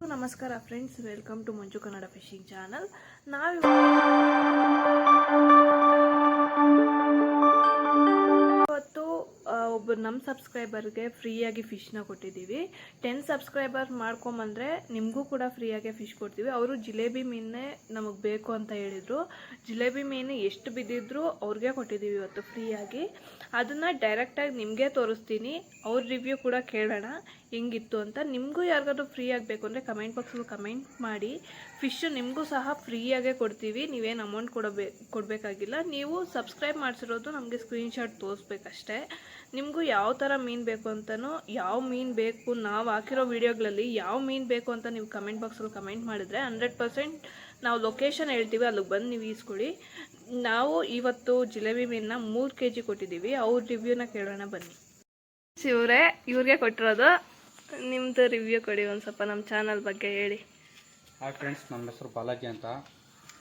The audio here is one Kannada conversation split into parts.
ನಮಸ್ಕಾರ friends welcome to Manju Kannada fishing channel ನಾವು ಆ, ಒಬ್ಬ ನಮ್ಮ ಸಬ್ಸ್ಕ್ರೈಬರ್ಗೆ ಫ್ರೀಯಾಗಿ ಫಿಶ್ನ ಕೊಟ್ಟಿದ್ದೀವಿ. ಟೆನ್ ಸಬ್ಸ್ಕ್ರೈಬರ್ ಮಾಡ್ಕೊಂಬಂದರೆ ನಿಮಗೂ ಕೂಡ ಫ್ರೀಯಾಗೆ ಫಿಶ್ ಕೊಡ್ತೀವಿ. ಅವರು ಜಿಲೇಬಿ ಮೀನೇ ನಮಗೆ ಬೇಕು ಅಂತ ಹೇಳಿದರು. ಜಿಲೇಬಿ ಮೀನು ಎಷ್ಟು ಬಿದ್ದಿದ್ರು ಅವ್ರಿಗೆ ಕೊಟ್ಟಿದ್ದೀವಿ ಇವತ್ತು ಫ್ರೀಯಾಗಿ. ಅದನ್ನು ಡೈರೆಕ್ಟಾಗಿ ನಿಮಗೆ ತೋರಿಸ್ತೀನಿ. ಅವ್ರ ರಿವ್ಯೂ ಕೂಡ ಕೇಳೋಣ ಹೆಂಗಿತ್ತು ಅಂತ. ನಿಮಗೂ ಯಾರಿಗಾದ್ರೂ ಫ್ರೀ ಆಗಬೇಕು ಅಂದರೆ ಕಮೆಂಟ್ ಬಾಕ್ಸಲ್ಲಿ ಕಮೆಂಟ್ ಮಾಡಿ. ಫಿಶ್ಶು ನಿಮಗೂ ಸಹ ಫ್ರೀಯಾಗೇ ಕೊಡ್ತೀವಿ. ನೀವೇನು ಅಮೌಂಟ್ ಕೊಡಬೇಕು ಕೊಡಬೇಕಾಗಿಲ್ಲ. ನೀವು ಸಬ್ಸ್ಕ್ರೈಬ್ ಮಾಡಿಸಿರೋದು ನಮಗೆ ಸ್ಕ್ರೀನ್ಶಾಟ್ ತೋರಿಸ್ಬೇಕಷ್ಟೇ. ನಿಮಗೂ ಯಾವ ಥರ ಮೀನು ಬೇಕು ಅಂತಲೂ ಯಾವ ಮೀನು ಬೇಕು ನಾವು ಹಾಕಿರೋ ವೀಡಿಯೋಗಳಲ್ಲಿ ಯಾವ ಮೀನು ಬೇಕು ಅಂತ ನೀವು ಕಮೆಂಟ್ ಬಾಕ್ಸಲ್ಲಿ ಕಮೆಂಟ್ ಮಾಡಿದ್ರೆ ಹಂಡ್ರೆಡ್ ಪರ್ಸೆಂಟ್ ನಾವು ಲೊಕೇಶನ್ ಹೇಳ್ತೀವಿ ಅಲ್ಲಿಗೆ ಬಂದು ನೀವು ಈಸ್ಕೊಳ್ಳಿ. ನಾವು ಇವತ್ತು ಜಿಲೇಬಿ ಮೀನನ್ನ ಮೂರು ಕೆ ಜಿ ಕೊಟ್ಟಿದ್ದೀವಿ ಅವ್ರ ರಿವ್ಯೂನ ಕೇಳೋಣ ಬನ್ನಿ. ಇವರೇ ಇವ್ರಿಗೆ ಕೊಟ್ಟಿರೋದು ನಿಮ್ಮದು ರಿವ್ಯೂ ಕೊಡಿ ಒಂದು ಸ್ವಲ್ಪ ನಮ್ಮ ಚಾನಲ್ ಬಗ್ಗೆ ಹೇಳಿ. ಹಾಯ್ ಫ್ರೆಂಡ್ಸ್ ನಮ್ಮ ಹೆಸರು ಬಾಲಾಜಿ ಅಂತ.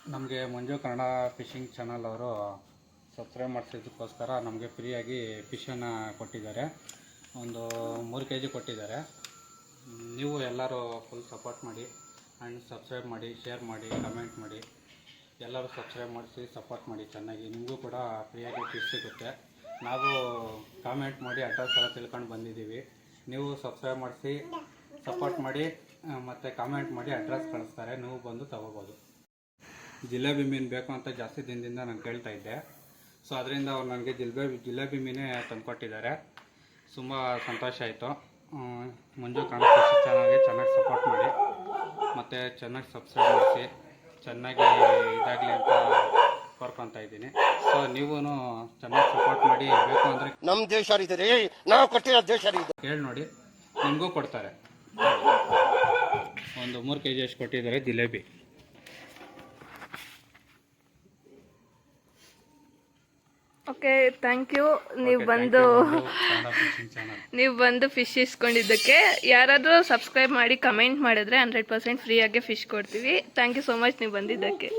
ನಮಗೆ ಮಂಜು ಕನ್ನಡ ಫಿಶಿಂಗ್ ಚಾನಲ್ ಅವರು ಸಬ್ಸ್ಕ್ರೈಬ್ ಮಾಡಿಸಿದ್ದಕ್ಕೋಸ್ಕರ ನಮಗೆ ಫ್ರೀಯಾಗಿ ಫಿಶನ್ನು ಕೊಟ್ಟಿದ್ದಾರೆ. ಒಂದು ಮೂರು ಕೆ ಜಿ ಕೊಟ್ಟಿದ್ದಾರೆ. ನೀವು ಎಲ್ಲರೂ ಫುಲ್ ಸಪೋರ್ಟ್ ಮಾಡಿ ಆ್ಯಂಡ್ ಸಬ್ಸ್ಕ್ರೈಬ್ ಮಾಡಿ ಶೇರ್ ಮಾಡಿ ಕಮೆಂಟ್ ಮಾಡಿ. ಎಲ್ಲರೂ ಸಬ್ಸ್ಕ್ರೈಬ್ ಮಾಡಿಸಿ ಸಪೋರ್ಟ್ ಮಾಡಿ ಚೆನ್ನಾಗಿ. ನಿಮಗೂ ಕೂಡ ಫ್ರೀಯಾಗಿ ಫಿಶ್ ಸಿಗುತ್ತೆ. ನಾವು ಕಾಮೆಂಟ್ ಮಾಡಿ ಅಡ್ರೆಸ್ ಎಲ್ಲ ತಿಳ್ಕೊಂಡು ಬಂದಿದ್ದೀವಿ. ನೀವು ಸಬ್ಸ್ಕ್ರೈಬ್ ಮಾಡಿಸಿ ಸಪೋರ್ಟ್ ಮಾಡಿ ಮತ್ತು ಕಾಮೆಂಟ್ ಮಾಡಿ ಅಡ್ರೆಸ್ ಕಳಿಸ್ತಾರೆ. ನೀವು ಬಂದು ತಗೋಬೋದು. ಜಿಲೇಬಿ ಮೀನು ಬೇಕು ಅಂತ ಜಾಸ್ತಿ ದಿನದಿಂದ ನಾನು ಕೇಳ್ತಾ ಇದ್ದೆ. ಸೊ ಅದರಿಂದ ಅವ್ರು ನನಗೆ ಜಿಲೇಬಿ ಜಿಲೇಬಿ ಮೀನೇ ತಂದುಕೊಟ್ಟಿದ್ದಾರೆ. ತುಂಬ ಸಂತೋಷ ಆಯಿತು. ಮಂಜು ಕಾಣಿಸ್ತು ಚೆನ್ನಾಗಿ ಚೆನ್ನಾಗಿ ಸಪೋರ್ಟ್ ಮಾಡಿ. ಮತ್ತು ಚೆನ್ನಾಗಿ ಸಬ್ಸ್ಕ್ರೈಬ್ ಮಾಡಿಸಿ. ಚೆನ್ನಾಗಿ ಇದಾಗಲಿ ಅಂತ ಕೋರ್ಕೊತಾ ಇದ್ದೀನಿ. ಸೊ ನೀವೂ ಚೆನ್ನಾಗಿ ಸಪೋರ್ಟ್ ಮಾಡಿ. ಬೇಕು ಅಂದರೆ ನಮ್ಮ ದೇಶ ನಾವು ಕಟ್ಟಿರೋ ದೇಶ ಹೇಳಿ ಕೇಳಿ ನೋಡಿ. ನಿಮಗೂ ಕೊಡ್ತಾರೆ. ಒಂದು ಮೂರು ಕೆ ಜಿ ಅಷ್ಟು ಕೊಟ್ಟಿದ್ದಾರೆ ಜಿಲೇಬಿ. ಓಕೆ ಥ್ಯಾಂಕ್ ಯು ನೀವು ಬಂದು ನೀವು ಬಂದು ಫಿಶ್ ಇಸ್ಕೊಂಡಿದ್ದಕ್ಕೆ ಯಾರಾದರೂ ಸಬ್ಸ್ಕ್ರೈಬ್ ಮಾಡಿ ಕಮೆಂಟ್ ಮಾಡಿದ್ರೆ ಹಂಡ್ರೆಡ್ ಪರ್ಸೆಂಟ್ ಫ್ರೀಯಾಗೆ ಫಿಶ್ ಕೊಡ್ತೀವಿ. ಥ್ಯಾಂಕ್ ಯು ಸೊ ಮಚ್ ನೀವು ಬಂದಿದ್ದಕ್ಕೆ.